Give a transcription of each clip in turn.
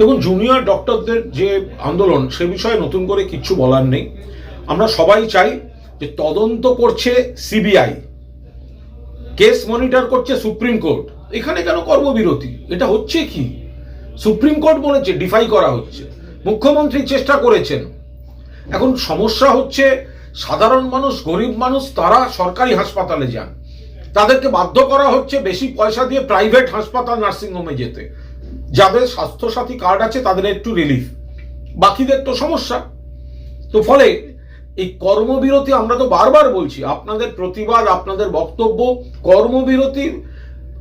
দেখুন জুনিয়র ডক্টরদের যে আন্দোলন, সে বিষয়ে নতুন করে কিচ্ছু বলার নেই। আমরা সবাই চাই যে তদন্ত করছে সিবিআই কেস মনিটর করছে সুপ্রিম কোর্ট। এখানে কেন কর্মবিরতি? এটা হচ্ছে কি? সুপ্রিম কোর্ট বলেছে ডিফাই করা হচ্ছে। মুখ্যমন্ত্রী চেষ্টা করেছেন। এখন সমস্যা হচ্ছে, সাধারণ মানুষ, গরিব মানুষ, তারা সরকারি হাসপাতালে যান। তাদেরকে বাধ্য করা হচ্ছে বেশি পয়সা দিয়ে প্রাইভেট হাসপাতাল নার্সিংহোমে যেতে। যাদের স্বাস্থ্যসাথী কার্ড আছে, তাদের একটু রিলিফ বাকিদের তো সমস্যা। তো ফলে এই কর্মবিরতি আমরা তো বারবার বলছি, আপনাদের প্রতিবাদ, আপনাদের বক্তব্য কর্মবিরতি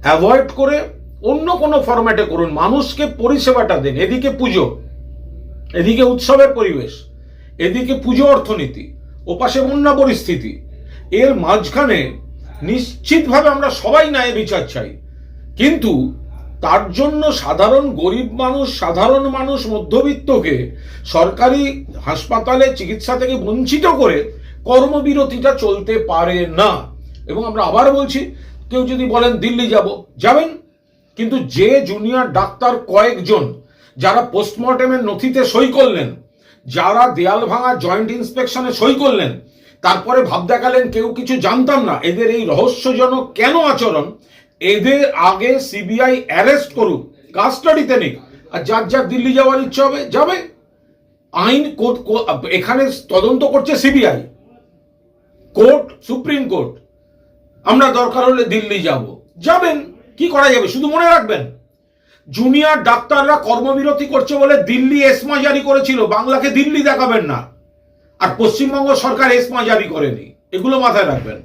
অ্যাভয়েড করে অন্য কোনো ফরম্যাটে করুন। মানুষকে পরিষেবাটা দেন। এদিকে পুজো, এদিকে উৎসবের পরিবেশ, এদিকে পুজো অর্থনীতি, ওপাশে বন্যা পরিস্থিতি। এর মাঝখানে নিশ্চিতভাবে আমরা সবাই ন্যায় বিচার চাই। কিন্তু তার জন্য সাধারণ গরিব মানুষ, সাধারণ মানুষ মধ্যবিত্তকে সরকারি হাসপাতালে চিকিৎসা থেকে বঞ্চিত করে কর্মবিরতিটা চলতে পারে না। এবং আমরা আবার বলছি, কেউ যদি বলেন দিল্লি যাব, যাবেন। কিন্তু যে জুনিয়র ডাক্তার কয়েকজন যারা পোস্টমর্টেমের নথিতে সই করলেন, যারা দেয়াল ভাঙা জয়েন্ট ইন্সপেকশনে সই করলেন, তারপরে ভাব দেখালেন কেউ কিছু জানতাম না, এদের এই রহস্যজনক কেন আচরণ এদের আগে সিবিআই অ্যারেস্ট করুক, কাস্টাডিতে নিক, আর যার যার দিল্লি যাওয়ার ইচ্ছা হবে, যাবে। আইন কোর্ট এখানে তদন্ত করছে সিবিআই। কোর্ট, সুপ্রিম কোর্ট, আমরা দরকার হলে দিল্লি যাব। যাবেন, কি করা যাবে, শুধু মনে রাখবেন। জুনিয়র ডাক্তাররা কর্মবিরতি করছে বলে দিল্লি এসমা জারি করেছিল, বাংলাকে দিল্লি দেখাবেন না। আর পশ্চিমবঙ্গ সরকার এসমা জারি করেনি, এগুলো মাথায় রাখবেন।